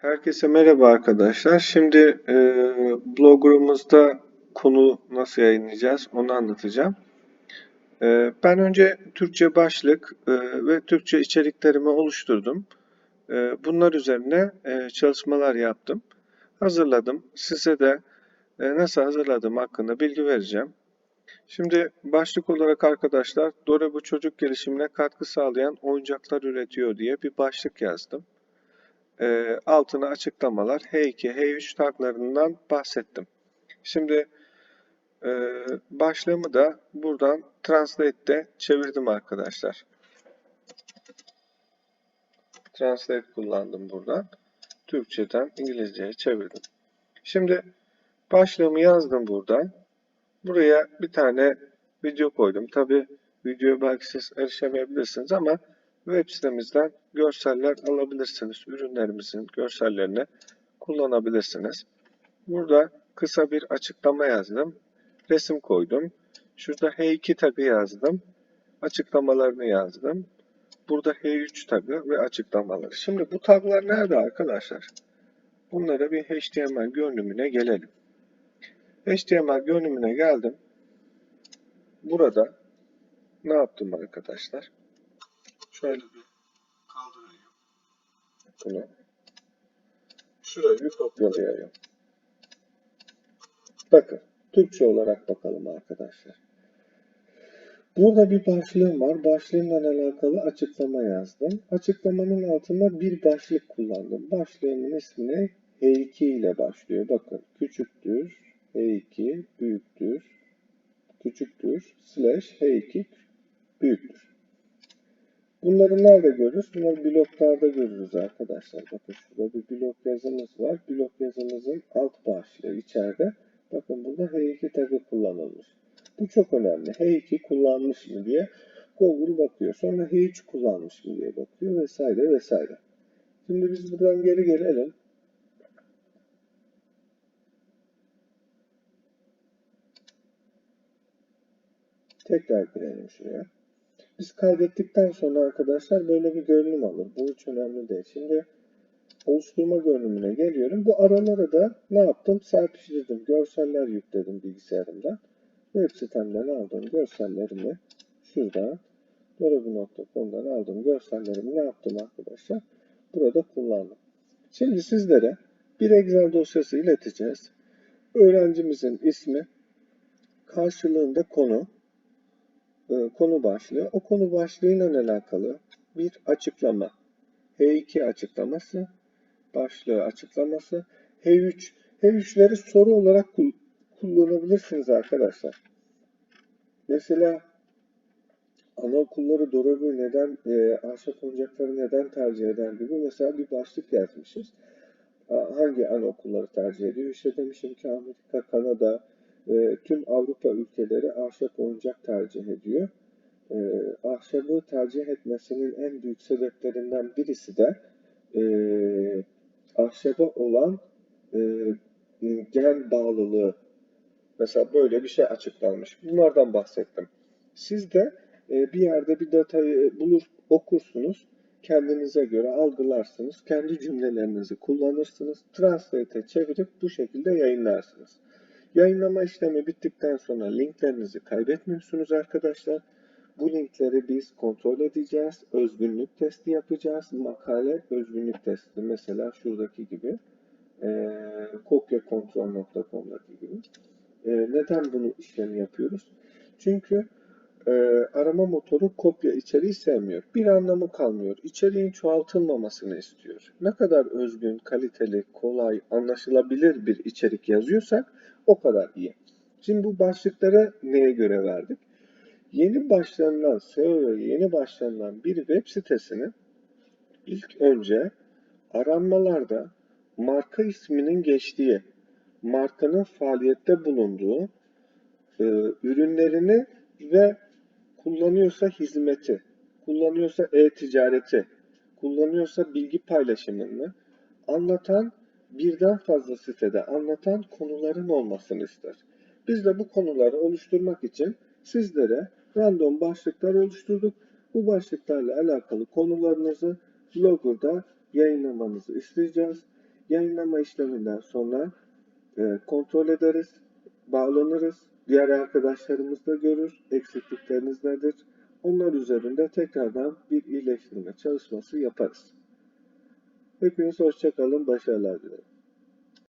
Herkese merhaba arkadaşlar. Şimdi e, bloggerımızda konu nasıl yayınlayacağız onu anlatacağım. E, ben önce Türkçe başlık e, ve Türkçe içeriklerimi oluşturdum. E, bunlar üzerine e, çalışmalar yaptım. Hazırladım. Size de e, nasıl hazırladığım hakkında bilgi vereceğim. Şimdi başlık olarak arkadaşlar Dore bu çocuk gelişimine katkı sağlayan oyuncaklar üretiyor diye bir başlık yazdım e, altına açıklamalar H2, H3 taglarından bahsettim. Şimdi e, başlığımı da buradan Translate'de çevirdim arkadaşlar. Translate kullandım buradan. Türkçeden İngilizceye çevirdim. Şimdi başlığımı yazdım buradan. Buraya bir tane video koydum. Tabi videoya belki siz erişemeyebilirsiniz ama web sitemizden görseller alabilirsiniz. Ürünlerimizin görsellerini kullanabilirsiniz. Burada kısa bir açıklama yazdım. Resim koydum. Şurada H2 tagı yazdım. Açıklamalarını yazdım. Burada H3 tagı ve açıklamaları. Şimdi bu taglar nerede arkadaşlar? Bunlara bir HTML görünümüne gelelim. HTML görünümüne geldim. Burada ne yaptım arkadaşlar? Şöyle bir kaldırayım. Bunu. Şurayı bir kopyalayayım. Bakın. Türkçe olarak bakalım arkadaşlar. Burada bir başlığım var. Başlığımla alakalı açıklama yazdım. Açıklamanın altında bir başlık kullandım. Başlığımın ismini H2 ile başlıyor. Bakın küçüktür, H2 büyüktür, küçüktür, slash H2 büyüktür. Bunları nerede görürüz? Bunları bloklarda görürüz arkadaşlar. Bakın şurada bir blok yazımız var. Blok yazımızın alt başlığı içeride. Bakın burada H2 tagı kullanılmış. Bu çok önemli. H2 kullanmış mı diye Google bakıyor. Sonra H3 kullanmış mı diye bakıyor vesaire vesaire. Şimdi biz buradan geri gelelim. Tekrar girelim şuraya. Biz kaydettikten sonra arkadaşlar böyle bir görünüm alır. Bu hiç önemli değil. Şimdi oluşturma görünümüne geliyorum. Bu aralara da ne yaptım? Serpiştirdim. Görseller yükledim bilgisayarımdan. Web sitemden aldığım görsellerimi şuradan dorobu.com'dan aldığım görsellerimi ne yaptım arkadaşlar? Burada kullandım. Şimdi sizlere bir Excel dosyası ileteceğiz. Öğrencimizin ismi, karşılığında konu, konu başlığı. O konu başlığıyla alakalı bir açıklama. H2 açıklaması, başlığı açıklaması. H3, H3'leri soru olarak kullanabilirsiniz arkadaşlar. Mesela anaokulları Dorobu neden, e, ahşap oyuncakları neden tercih eder gibi mesela bir başlık yazmışız. Hangi anaokulları tercih ediyor? İşte demişim ki Amerika, Kanada, e, tüm Avrupa ülkeleri ahşap oyuncak tercih ediyor. E, ahşabı tercih etmesinin en büyük sebeplerinden birisi de e, ahşaba olan e, gen bağlılığı. Mesela böyle bir şey açıklanmış. Bunlardan bahsettim. Siz de e, bir yerde bir datayı bulur, okursunuz. Kendinize göre algılarsınız. Kendi cümlelerinizi kullanırsınız. Translate'e çevirip bu şekilde yayınlarsınız. Yayınlama işlemi bittikten sonra linklerinizi kaybetmiyorsunuz arkadaşlar. Bu linkleri biz kontrol edeceğiz. Özgünlük testi yapacağız. Makale özgünlük testi. Mesela şuradaki gibi. E, kopyakontrol.com'daki gibi. E, neden bunu işlemi yapıyoruz? Çünkü e, arama motoru kopya içeriği sevmiyor. Bir anlamı kalmıyor. İçeriğin çoğaltılmamasını istiyor. Ne kadar özgün, kaliteli, kolay, anlaşılabilir bir içerik yazıyorsak o kadar iyi. Şimdi bu başlıklara neye göre verdik? Yeni başlanılan SEO'ya yeni başlanılan bir web sitesini ilk önce aranmalarda marka isminin geçtiği, markanın faaliyette bulunduğu, e, ürünlerini ve kullanıyorsa hizmeti, kullanıyorsa e-ticareti, kullanıyorsa bilgi paylaşımını anlatan birden fazla sitede anlatan konuların olmasını ister. Biz de bu konuları oluşturmak için sizlere random başlıklar oluşturduk. Bu başlıklarla alakalı konularınızı Blogger'da yayınlamanızı isteyeceğiz. Yayınlama işleminden sonra e, kontrol ederiz, bağlanırız. Diğer arkadaşlarımız da görür. Eksiklikleriniz nedir? Onlar üzerinde tekrardan bir iyileştirme çalışması yaparız. Hepiniz hoşçakalın, başarılar dilerim.